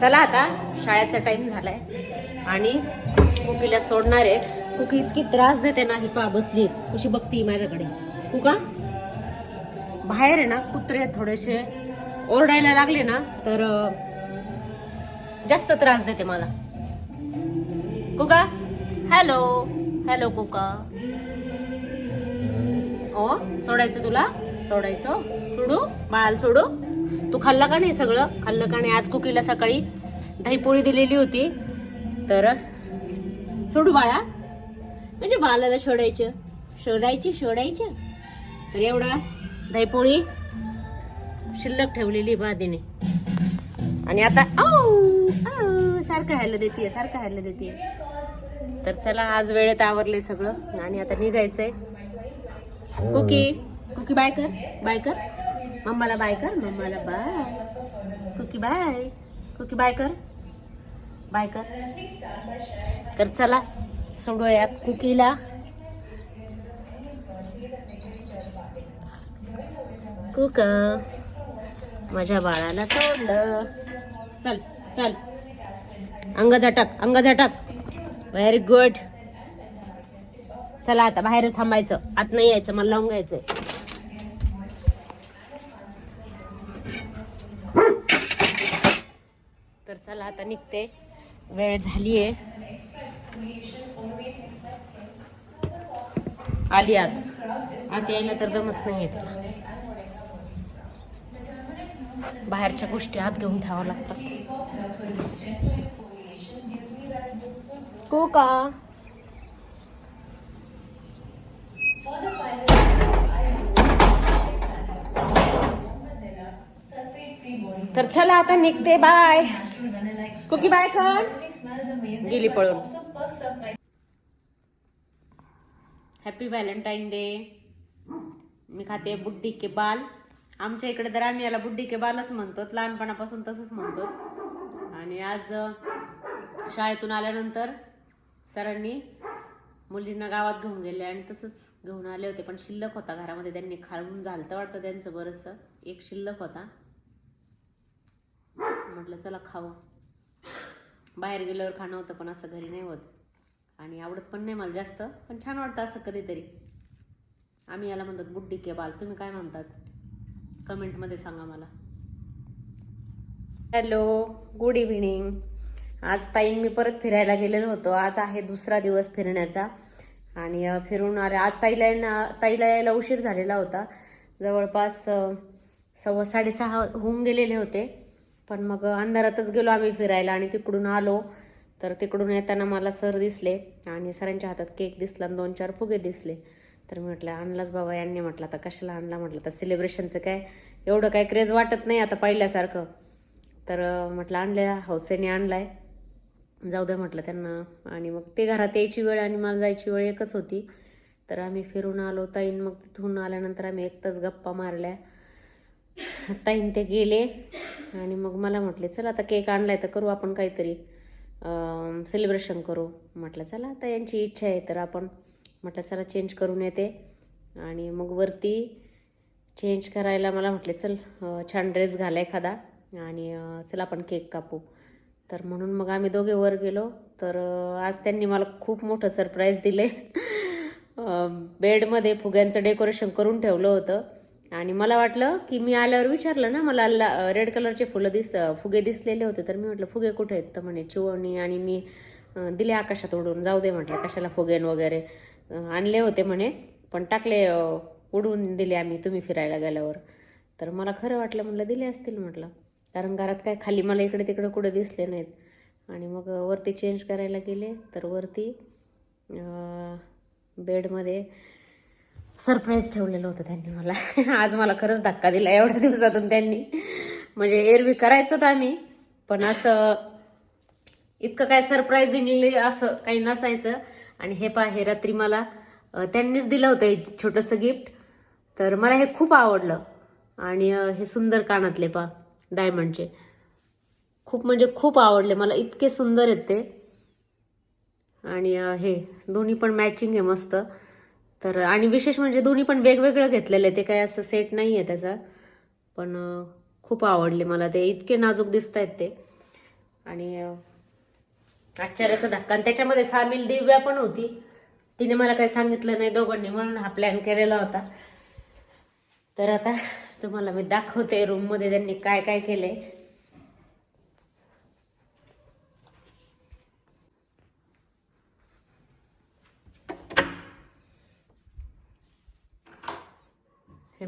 चला आता शाळेचा टाइम झालाय. आणि कुकीला सोडणार आहे. कुकी इतकी त्रास देते ना ही पा बसली कशी बघती माझ्याकडे. कुका? बाहेर आहे ना कुत्रे थोडेसे ओरडायला लागले ना तर जास्त त्रास देते मला. कुका? हॅलो हॅलो कुका. ओ सोडायचं तुला? सोडायचं. सोडू? बाळाला सोडू? तू खाल्लं का नाही सगळं? खाल्लं का नाही? आज कुकीला सकाळी दहीपोळी दिलेली होती. तर सोडू बाळा. म्हणजे बाळाला सोडायचं. शोधायची शोधायचं तर एवढा दहीपोळी शिल्लक ठेवलेली बादीने. आणि आता औ सारखं ह्याला देते सारखं ह्याला देते तर चला आज वेळेत आवरले सगळं. आणि आता निघायचंय. कुकी कुकी बाय कर बाय कर. मम्माला बाय कर मम्माला bye. Cookie bye. Cookie bye कर. बाय कर. तर चला सोडूयात कुकीला. कुका. माझ्या बाळाला सोडलं. चल चल. अंग झटक अंग झटक. व्हेरी गुड चला आता बाहेरच थांबायचं. आत नाही यायचं मला लावून घ्यायचंय. चला आता निघते. वेळ झालीये. आली आत. आत यायला तर दमच नाही त्याला. बाहेरच्या गोष्टी आत घेऊन ठेवावं लागतात. को का? तर चला आता निघते. बाय. कुकी बाय कर गेली पळून. हॅपी व्हॅलेंटाईन डे मी खाते बुड्डी के बाल. आमच्या इकडे तर आम्ही याला बुड्डी के बालच म्हणतो. लहानपणापासून तसंच म्हणतो. आणि आज शाळेतून आल्यानंतर सरांनी मुलींना गावात घेऊन गेले आणि तसंच घेऊन आले होते. पण शिल्लक होता घरामध्ये. त्यांनी खाऊन झालतं वाटतं त्यांचं बरंचसं. एक शिल्लक होता. म्हटलं चला खावं बाहेर गेल्यावर खाणं होतं पण असं घरी नाही होत. आणि आवडत पण नाही मला जास्त पण छान वाटतं असं कधीतरी. आम्ही याला म्हणतात बुड्डी के बाल तुम्ही काय म्हणतात? कमेंटमध्ये सांगा मला. Hello good evening. आज ताईन मी परत फिरायला गेलेलो होतो. आज आहे दुसरा दिवस फिरण्याचा. आणि फिरून आले. आज ताईला येणं ताईला यायला उशीर झालेला होता. जवळपास सव्वा साडेसहा होऊन गेलेले होते. पण मग अंधारातच गेलो आम्ही फिरायला आणि तिकडून आलो. तर तिकडून येताना मला सर दिसले आणि सरांच्या हातात केक दिसला आणि दोन चार फुगे दिसले. तर मी म्हटलं आणलाच बाबा यांनी म्हटलं आता कशाला आणला म्हटलं तर सेलिब्रेशनचं काय? एवढं काय क्रेज वाटत नाही आता पहिल्यासारखं. तर म्हटलं आणल्या हौसेने आणलाय. जाऊ द्या म्हटलं त्यांना. आणि मग ते घरात यायची वेळ आणि मला जायची वेळ एकच होती. तर आम्ही फिरून आलो ताईन मग तिथून आल्यानंतर आम्ही एक तास गप्पा मारल्या. ताईन ते गेले आणि मग मला म्हटले चला आता केक आणलाय तर करू आपण काहीतरी सेलिब्रेशन करू. म्हटलं चला आता यांची इच्छा आहे तर आपण म्हटलं चला चेंज करून येते. आणि मग वरती चेंज करायला मला म्हटले चल छान ड्रेस घाला एखादा आणि चला चल आपण केक कापू. तर म्हणून मग आम्ही दोघे वर गेलो. तर आज त्यांनी मला खूप मोठं सरप्राईज दिले बेडमध्ये फुग्यांचं डेकोरेशन करून ठेवलं होतं. आणि मला वाटलं की मी आल्यावर विचारलं ना मला ला रेड कलरचे फुलं दिस फुगे दिसलेले होते तर मी म्हटलं फुगे कुठे आहेत? तर म्हणे चिवणी आणि मी दिले आकाशात उडून जाऊ दे म्हटलं कशाला फुगेन वगैरे. आणले होते म्हणे पण टाकले उडून उडवून दिले आम्ही तुम्ही फिरायला गेल्यावर. तर मला खरं वाटलं म्हटलं दिले असतील म्हटलं. कारण घरात काय खाली मला इकडे तिकडे कुठे दिसले नाहीत. आणि मग वरती चेंज करायला गेले तर वरती बेडमध्ये सरप्राईज ठेवलेलं होतं त्यांनी मला. आज मला खरंच धक्का दिला एवढ्या दिवसातून त्यांनी. म्हणजे एरवी करायचो आम्ही पण असं इतकं काय सरप्राइझिंगली असं काही नसायचं. आणि हे पहा हे रात्री मला त्यांनीच दिलं होतं हे छोटंसं गिफ्ट. तर मला हे खूप आवडलं. आणि हे सुंदर कानातले पहा डायमंडचे. खूप म्हणजे खूप आवडले. मला इतके सुंदर आहेत ते. आणि हे दोन्ही पण मॅचिंग आहे मस्त. तर आणि विशेष म्हणजे दोन्ही पण वेगवेगळं घेतलेलं आहे. ते काही असं सेट नाही आहे त्याचा. पण खूप आवडले मला ते. इतके नाजूक दिसत आहेत ते. आणि आश्चर्याचा धक्का. आणि त्याच्यामध्ये सामील दिव्या पण होती. तिने मला काही सांगितलं नाही दोघांनी. म्हणून हा प्लॅन केलेला होता. तर आता तुम्हाला मी दाखवते रूममध्ये त्यांनी काय काय केलं आहे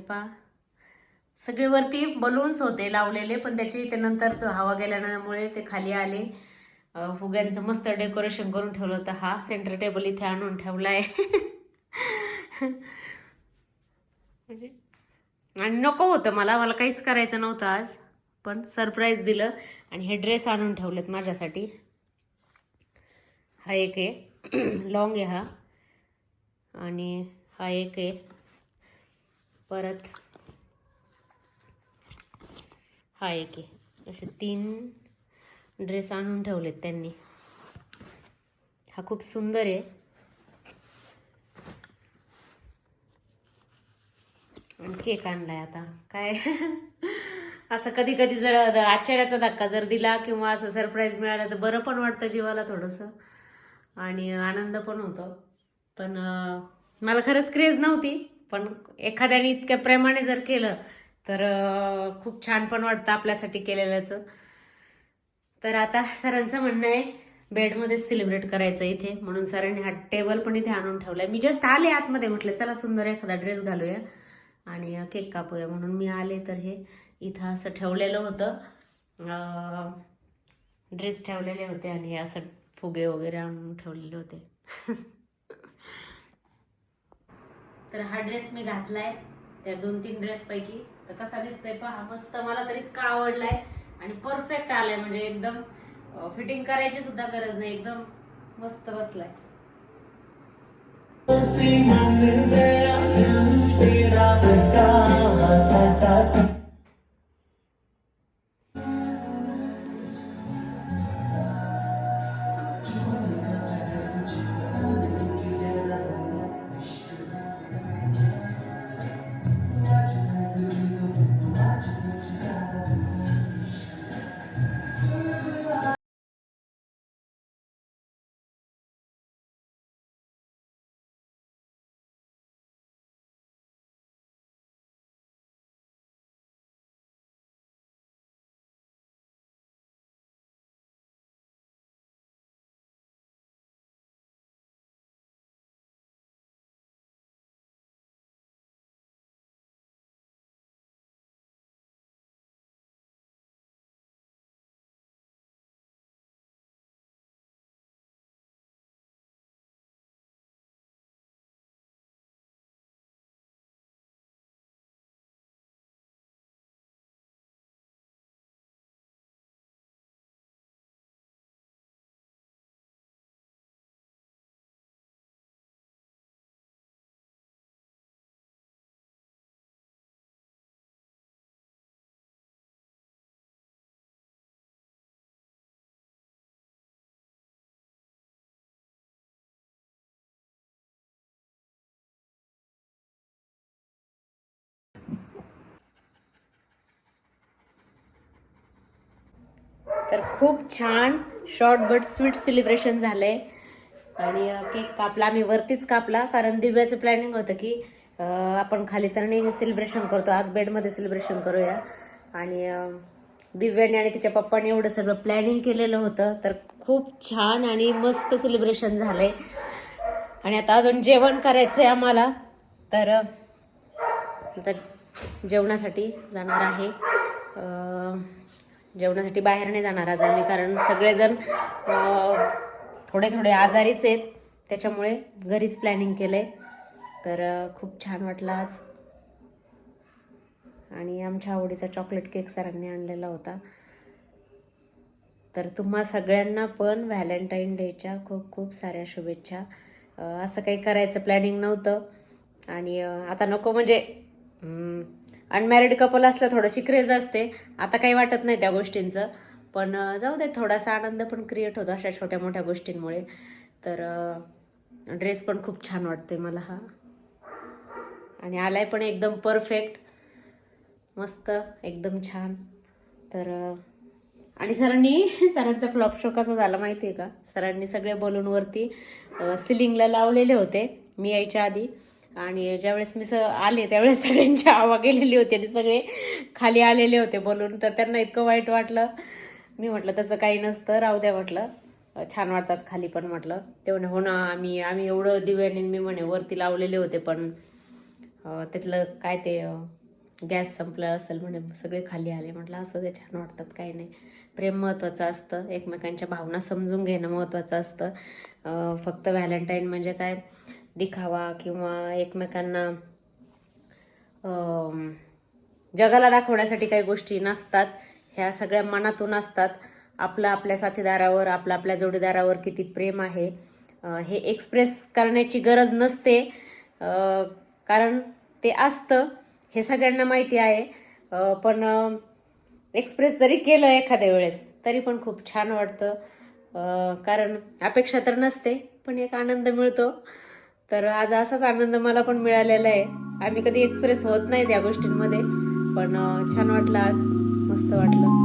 पा सगळे वरती बलून्स होते लावलेले पण त्याचे इथे नंतर हवा गेल्यामुळे ते खाली आले. फुग्यांचं मस्त डेकोरेशन करून ठेवलं होतं हा. सेंटर टेबल इथे आणून ठेवलाय. म्हणजे आणि नको होतं मला. मला काहीच करायचं नव्हतं आज. पण सरप्राईज दिलं आणि हे ड्रेस आणून ठेवलेत माझ्यासाठी. हा एक आहे. लॉंग आहे हा. आणि हा एक आहे. परत. हा एक असे तीन ड्रेस आणून ठेवलेत त्यांनी. हा खूप सुंदर आहे. केक आणलाय आता. काय? असं कधी कधी जर आश्चर्याचा धक्का जर दिला किंवा असं सरप्राईज मिळालं तर बरं पण वाटतं जीवाला थोडंसं. आणि आनंद पण होतो. पण मला खरंच क्रेज नव्हती. पण एखाद्याने इतक्या प्रेमाने जर केलं तर खूप छान पण वाटतं आपल्यासाठी केलेल्याचं. तर आता सरांचं म्हणणं आहे बेडमध्येच सेलिब्रेट करायचं इथे. म्हणून सरांनी हा टेबल पण इथे आणून ठेवलाय. मी जस्ट आले आतमध्ये म्हटलं चला सुंदर एखादा ड्रेस घालूया आणि केक कापूया. म्हणून मी आले तर हे इथं असं ठेवलेलं होतं. ड्रेस ठेवलेले होते आणि असं फुगे वगैरे आणून ठेवलेले होते. तर हा ड्रेस मी घातलाय त्या दोन तीन ड्रेस पैकी. तर कसा दिसतोय पहा मस्त मला तरी इतका आवडलाय आणि परफेक्ट आलाय म्हणजे एकदम फिटिंग करायची सुद्धा गरज नाही एकदम मस्त बसलाय. तर खूप छान शॉर्ट बट स्वीट सेलिब्रेशन झालंय. आणि केक कापला आम्ही वरतीच कापला कारण दिव्याचं प्लॅनिंग होतं की आपण खाली तर नेहमी सेलिब्रेशन करतो. आज बेडमध्ये सेलिब्रेशन करूया. आणि दिव्याने आणि तिच्या पप्पाने एवढं सगळं प्लॅनिंग केलेलं होतं. तर खूप छान आणि मस्त सेलिब्रेशन झालंय. आणि आता अजून जेवण करायचं आहे आम्हाला. तर आता जेवणासाठी जाणार आहे. जेवणासाठी बाहेर नाही जाणार आज आम्ही कारण सगळेजण थोडे थोडे आजारीच आहेत. त्याच्यामुळे घरीच प्लॅनिंग केलं आहे तर खूप छान वाटलं आज. आणि आमच्या आवडीचा चॉकलेट केक सरांनी आणलेला होता. तर तुम्हा सगळ्यांना पण व्हॅलेंटाईन डेच्या खूप खूप साऱ्या शुभेच्छा. असं काही करायचं प्लॅनिंग नव्हतं. आणि आता नको म्हणजे अनमॅरिड कपल असलं थोडीशी क्रेज असते. आता काही वाटत नाही त्या गोष्टींचं. पण जाऊ दे थोडासा आनंद पण क्रिएट होतो अशा छोट्या मोठ्या गोष्टींमुळे. तर ड्रेस पण खूप छान वाटते मला हा. आणि आलाय पण एकदम परफेक्ट मस्त एकदम छान. तर आणि सरांनी सरांचा फ्लॉप शो कसा झाला माहिती आहे का? सरांनी सगळे बलूनवरती सिलिंगला लावलेले होते. मी यायच्या आधी. आणि ज्यावेळेस मी स आले त्यावेळेस सगळ्यांची आवा गेलेली होती आणि सगळे खाली आलेले होते बोलून. तर त्यांना इतकं वाईट वाटलं. मी म्हटलं तसं काही नसतं राहू द्या म्हटलं. छान वाटतात खाली पण म्हटलं. ते म्हणे हो ना आम्ही आम्ही एवढं दिव्याने मी म्हणे वरती लावलेले होते पण तिथलं त्यातलं काय ते गॅस संपलं असेल म्हणे सगळे खाली आले. म्हटलं असं ते छान वाटतात काही नाही. प्रेम महत्त्वाचं असतं. एकमेकांच्या भावना समजून घेणं महत्त्वाचं असतं. फक्त व्हॅलेंटाईन म्हणजे काय दिखावा किंवा एकमेकांना जगाला दाखवण्यासाठी काही गोष्टी नसतात. ह्या सगळ्या मनातून असतात. आपलं आपल्या साथीदारावर आपलं आपल्या जोडीदारावर किती प्रेम आहे हे एक्सप्रेस करण्याची गरज नसते. कारण ते असतं. हे सगळ्यांना माहिती आहे. पण एक्सप्रेस जरी केलं एखाद्या वेळेस तरी पण खूप छान वाटतं. कारण अपेक्षा तर नसते पण एक आनंद मिळतो. तर आज असाच आनंद मला पण मिळालेला आहे. आम्ही कधी एक्सप्रेस होत नाही त्या गोष्टींमध्ये पण छान वाटलं आज. मस्त वाटलं.